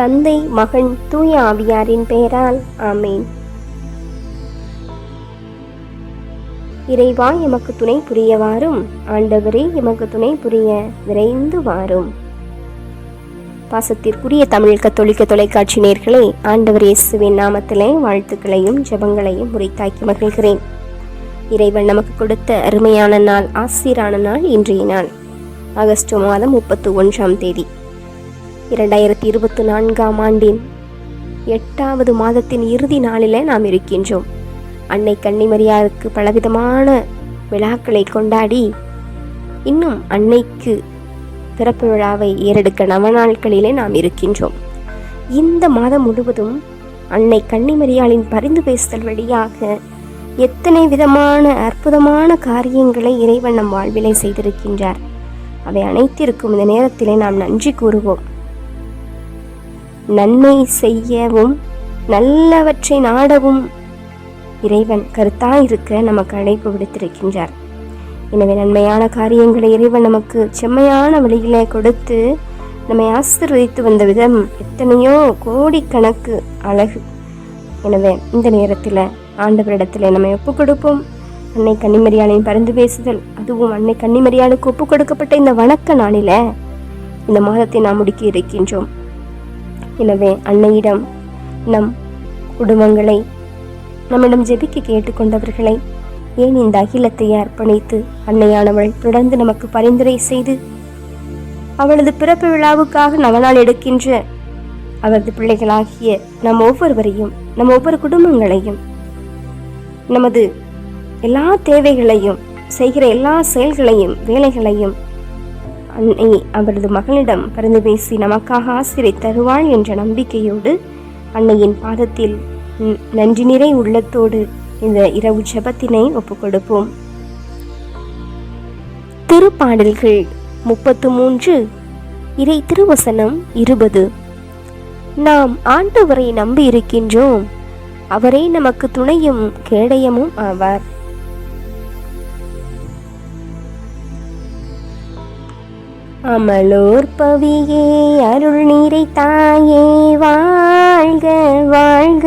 தந்தை மகன் தூய ஆவியாரின் பெயரால் ஆமேன். இறைவா எமக்கு துணை புரிய வாரும் ஆண்டவரே எமக்கு துணை புரிய விரைந்து வாரும். பாசத்திற்குரிய தமிழ் கத்தோலிக்க தொலைக்காட்சி நேர்களே ஆண்டவர் இயேசுவின் நாமத்திலே வாழ்த்துக்களையும் ஜெபங்களையும் முறைத்தாக்கி மகிழ்கிறேன். இறைவன் நமக்கு கொடுத்த அருமையான நாள் ஆசிரான நாள் இன்றைய நாள். ஆகஸ்ட் மாதம் முப்பத்து ஒன்றாம் தேதி. இரண்டாயிரத்தி இருபத்தி நான்காம் ஆண்டின் எட்டாவது மாதத்தின் இறுதி நாளில் நாம் இருக்கின்றோம். அன்னை கன்னிமரியாருக்கு பலவிதமான விழாக்களை கொண்டாடி இன்னும் அன்னைக்கு பிறப்பு விழாவை ஏறெடுக்க நவநாட்களிலே நாம் இருக்கின்றோம். இந்த மாதம் முழுவதும் அன்னை கன்னிமரியாளின் பரிந்து பேசுதல் வழியாக எத்தனை விதமான அற்புதமான காரியங்களை இறைவன் நம் வாழ்விலை செய்திருக்கின்றார். அவை அனைத்திற்கும் இந்த நேரத்திலே நாம் நன்றி கூறுவோம். நன்மை செய்யவும் நல்லவற்றை நாடவும் இறைவன் கருத்தாயிருக்க நமக்கு அழைப்பு விடுத்திருக்கின்றார். எனவே நன்மையான காரியங்களை இறைவன் நமக்கு செம்மையான வழிகளை கொடுத்து நம்மை ஆசிர்வதித்து வந்த விதம் எத்தனையோ கோடிக்கணக்கு அழகு. எனவே இந்த நேரத்தில் ஆண்டவரிடத்தில் நம்ம ஒப்பு கொடுப்போம். அன்னை கன்னிமரியாளையும் பரிந்து பேசுதல் அதுவும் அன்னை கன்னிமரியாளுக்கு ஒப்பு கொடுக்கப்பட்ட இந்த வணக்க நாளில இந்த மாதத்தை நாம் முடுக்கி இருக்கின்றோம். எனவே அன்னையிடம் நம் குடும்பங்களை நம்மிடம் ஜெபிக்க கேட்டுக்கொண்டவர்களை ஏன் இந்த அகிலத்தை அர்ப்பணித்து அன்னையானவள் தொடர்ந்து நமக்கு பரிந்துரை செய்து அவளது பிறப்பு விழாவுக்காக நவநாள் எடுக்கின்ற அவரது பிள்ளைகளாகிய நம் ஒவ்வொருவரையும் நம் ஒவ்வொரு குடும்பங்களையும் நமது எல்லா தேவைகளையும் செய்கிற எல்லா செயல்களையும் வேலைகளையும் அன்னை அவரது மகளிடம் பரிந்து பேசி நமக்காக ஆசிரியை தருவாள் என்ற நம்பிக்கையோடு அன்னையின் பாதத்தில் நன்றி நிறை உள்ளத்தோடு இந்த இரவு ஜெபத்தினை ஒப்புக்கொடுப்போம். திருப்பாடல்கள் முப்பத்து மூன்று இறை திருவசனம் இருபது. நாம் ஆண்டவரை நம்பி இருக்கின்றோம் அவரே நமக்கு துணையும் கேடயமும் ஆவார். அமலோர் பவியே அருள் நீரை தாயே வாழ்க வாழ்க.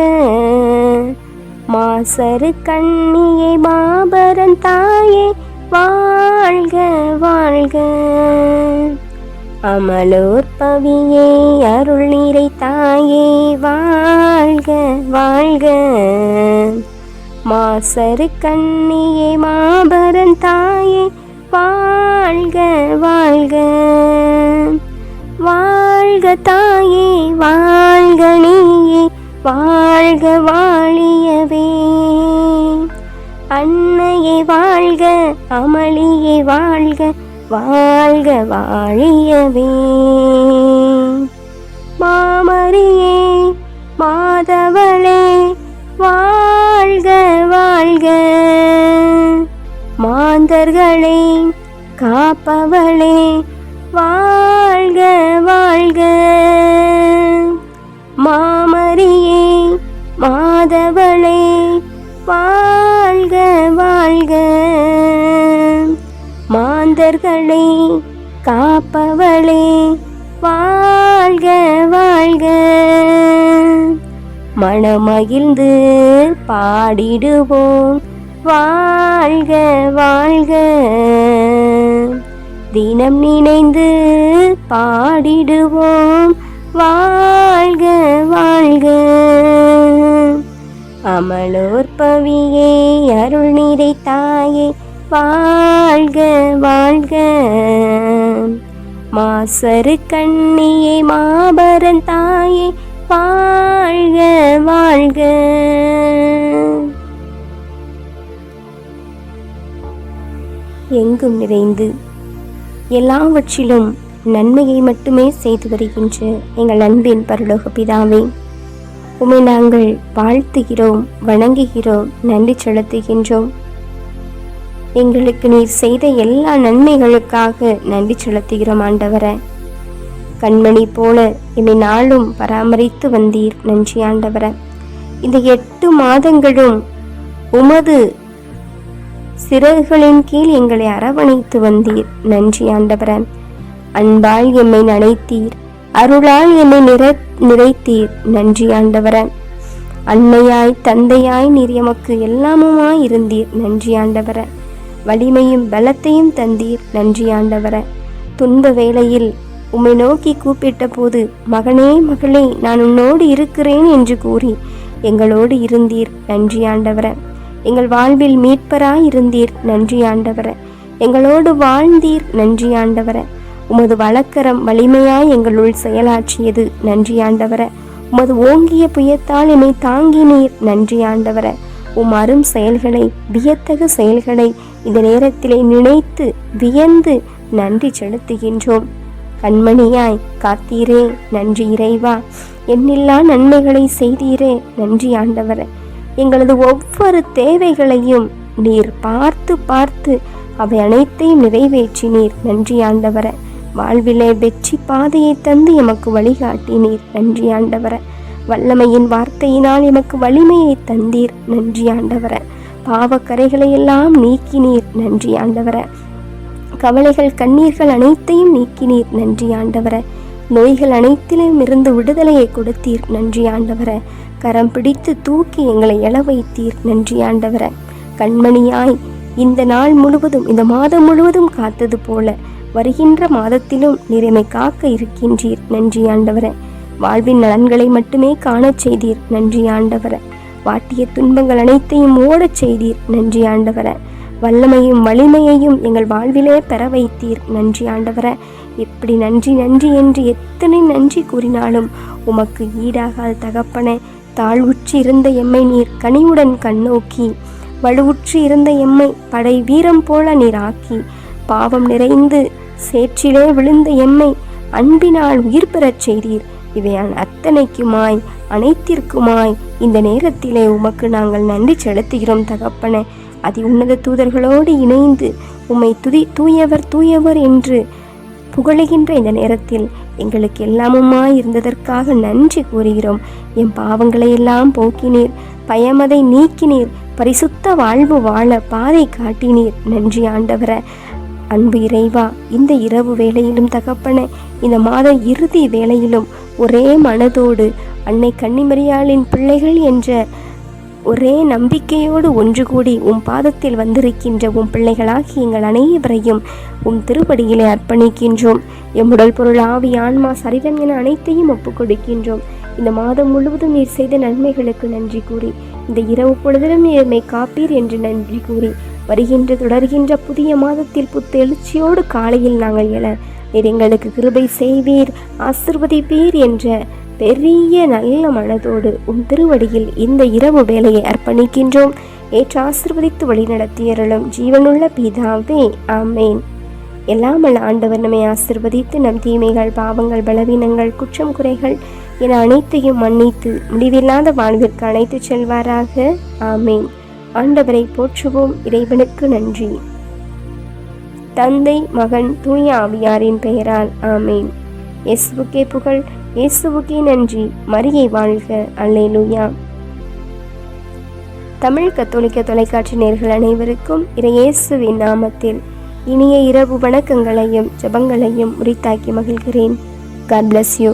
மாசரு கண்ணியே மாபரன் தாயே வாழ்க வாழ்க. அமலோர் பவியே அருள் நீரை தாயே வாழ்க வாழ்க. மாசரு கண்ணியே மாபரன் தாயே வாழ்க வாழ்க. வாழ்க தாயே வாழ்க நீயே. வாழ்க வாழியவே. அன்னையே வாழ்க அமளியே வாழ்க. வாழ்க வாழியவே. மாமரியே மாதவளே மாந்தர்களை காப்பவளே வாழ்க வாழ்க. மாமரியே மாதவளே வாழ்க வாழ்க. மாந்தர்களை காப்பவளே வாழ்க வாழ்க. மனமகிழ்ந்து பாடிடுவோம். வாழ்க வாழ்க. தினம் நினைந்து பாடிடுவோம். வாழ்க வாழ்க. அமலோர் பவியே அருள் நிறை தாயே. வாழ்க வாழ்க. மாசரு கண்ணியே மாபரன் தாயே. வாழ்க வாழ்க. எங்கும் நிறைந்து. எல்லாவற்றிலும் நன்மையை மட்டுமே செய்து வருகின்ற எங்கள் அன்பின் பரலோக பிதாவே உமை நாங்கள் வாழ்த்துகிறோம் வணங்குகிறோம் நன்றி செலுத்துகின்றோம். எங்களுக்கு நீர் செய்த எல்லா நன்மைகளுக்காக நன்றி செலுத்துகிறோம் ஆண்டவர. கண்மணி போல என்னை நாளும் பராமரித்து வந்தீர் நன்றி ஆண்டவர. இந்த எட்டு மாதங்களும் உமது சிறகுகளின் கீழ் எங்களை அரவணைத்து வந்தீர். நன்றி ஆண்டவரே. அன்பால் எம்மை நனைத்தீர். அருளால் என்னை நிற நிறைத்தீர். நன்றி ஆண்டவரன் அன்னையாய் தந்தையாய் நீர் எமக்கு எல்லாமுமாய் இருந்தீர். நன்றி ஆண்டவர. வலிமையும் பலத்தையும் தந்தீர். நன்றி ஆண்டவர. துன்ப வேளையில் உம்மை நோக்கி கூப்பிட்ட போது மகனே மகளே நான் உன்னோடு இருக்கிறேன் என்று கூறி எங்களோடு இருந்தீர். நன்றி ஆண்டவரன் எங்கள் வாழ்வில் மீட்பராய் இருந்தீர் நன்றி ஆண்டவர. எங்களோடு வாழ்ந்தீர் நன்றி ஆண்டவர. உமது வழக்கரம் வலிமையாய் எங்களுள் செயலாற்றியது நன்றி ஆண்டவர. உமது ஓங்கிய புயத்தால் என்னை தாங்கினீர் நன்றி ஆண்டவர. உம் அரும் செயல்களை வியத்தகு செயல்களை இந்த நேரத்திலே நினைத்து வியந்து நன்றி செலுத்துகின்றோம். கண்மணியாய் காத்தீரே நன்றி இறைவா. எண்ணில்லா நன்மைகளை செய்தீரே நன்றி ஆண்டவர. எங்களது ஒவ்வொரு தேவைகளையும் நீர் பார்த்து பார்த்து அவை அனைத்தையும் நிறைவேற்றினீர். நன்றி ஆண்டவர. வாழ்விலே வெற்றி பாதையை தந்து எமக்கு வழிகாட்டினீர். நன்றி ஆண்டவர. வல்லமையின் வார்த்தையினால் எமக்கு வலிமையை தந்தீர். நன்றி ஆண்டவர. பாவக்கரைகளை எல்லாம் நீக்கினீர். நன்றி ஆண்டவர. கவலைகள் கண்ணீர்கள் அனைத்தையும் நீக்கினீர். நன்றி ஆண்டவர. நோய்கள் அனைத்திலும் இருந்து விடுதலையை கொடுத்தீர். நன்றி ஆண்டவர. கரம் பிடித்து தூக்கி எங்களை எழ வைத்தீர் நன்றி ஆண்டவர. கண்மணியாய் இந்த நாள் முழுவதும் இந்த மாதம் முழுவதும் காத்தது போல வருகின்ற மாதத்திலும் நிறைமை காக்க இருக்கின்றீர் நன்றி ஆண்டவர. வாழ்வின் நலன்களை மட்டுமே காணச் செய்தீர் நன்றி ஆண்டவர. வாட்டிய துன்பங்கள் அனைத்தையும் ஓடச் செய்தீர் நன்றி ஆண்டவர. வல்லமையும் வலிமையையும் எங்கள் வாழ்விலே பெற வைத்தீர் நன்றி ஆண்டவர. எப்படி நன்றி நன்றி என்று எத்தனை நன்றி கூறினாலும் உமக்கு ஈடாகாத தகப்பன தாழ்வுற்று இருந்த எம்மை நீர் கனிவுடன் கண்ணோக்கி வலுவுற்று இருந்த எம்மை படை வீரம் போல நீர் ஆக்கி பாவம் நிறைந்து சேற்றிலே விழுந்த எம்மை அன்பினால் உயிர் பெறச் செய்தீர். இவை அத்தனைக்குமாய் அனைத்திற்குமாய் இந்த நேரத்திலே உமக்கு நாங்கள் நன்றி செலுத்துகிறோம் தகப்பன. அதி உன்னத தூதர்களோடு இணைந்து உம்மை துதி தூயவர் தூயவர் என்று புகழுகின்ற இந்த நேரத்தில் எங்களுக்கு எல்லாமுமாய் இருந்ததற்காக நன்றி கூறுகிறோம். என் பாவங்களை எல்லாம் போக்கினீர் பயமதை நீக்கினீர் பரிசுத்த வாழ்வு வாழ பாதை காட்டினீர். நன்றி ஆண்டவர. அன்பு இறைவா இந்த இரவு வேளையிலும் தகப்பன இந்த மாத இறுதி வேளையிலும் ஒரே மனதோடு அன்னை கன்னிமரியாளின் பிள்ளைகள் என்ற ஒரே நம்பிக்கையோடு ஒன்று கூடி உம் பாதத்தில் வந்திருக்கின்ற உம் பிள்ளைகளாகி எங்கள் அனைவரையும் உம் திருப்படியிலே அர்ப்பணிக்கின்றோம். எம் உடல் பொருள் ஆவி ஆன்மா சரீரம் என அனைத்தையும் ஒப்புக் கொடுக்கின்றோம். இந்த மாதம் முழுவதும் நீர் செய்த நன்மைகளுக்கு நன்றி கூறி இந்த இரவு பொழுதிலும் நீர்மை காப்பீர் என்று நன்றி கூறி வருகின்ற தொடர்கின்ற புதிய மாதத்தில் புத்தெழுச்சியோடு காலையில் நாங்கள் எழ நீர் எங்களுக்கு கிருபை செய்வீர் ஆசிர்வதிப்பீர் என்ற பெரிய நல்ல மனதோடு உன் திருவடியில் இந்த இரவு வேலையை அர்ப்பணிக்கின்றோம். ஏற்று ஆசிர்வதித்து வழிநடத்தியருளும் ஜீவனுள்ள பிதாவே ஆமேன். எல்லாமல் ஆண்டவர் நம்மை ஆசிர்வதித்து நம் தீமைகள் பாவங்கள் பலவீனங்கள் குற்றம் குறைகள் என அனைத்தையும் மன்னித்து முடிவில்லாத வாழ்விற்கு அழைத்து செல்வாராக ஆமேன். ஆண்டவரை போற்றுவோம் இறைவனுக்கு நன்றி. தந்தை மகன் தூய ஆவியாரின் பெயரால் ஆமேன். இயேசுவுக்கே புகழ். இயேசுவுக்கே நன்றி. மரியை வாழ்க. அல்லே லூயா தமிழ் கத்தோலிக்க தொலைக்காட்சி நேர்கள் அனைவருக்கும் இறையேசுவின் நாமத்தில் இனிய இரவு வணக்கங்களையும் ஜபங்களையும் உரித்தாக்கி மகிழ்கிறேன். God bless you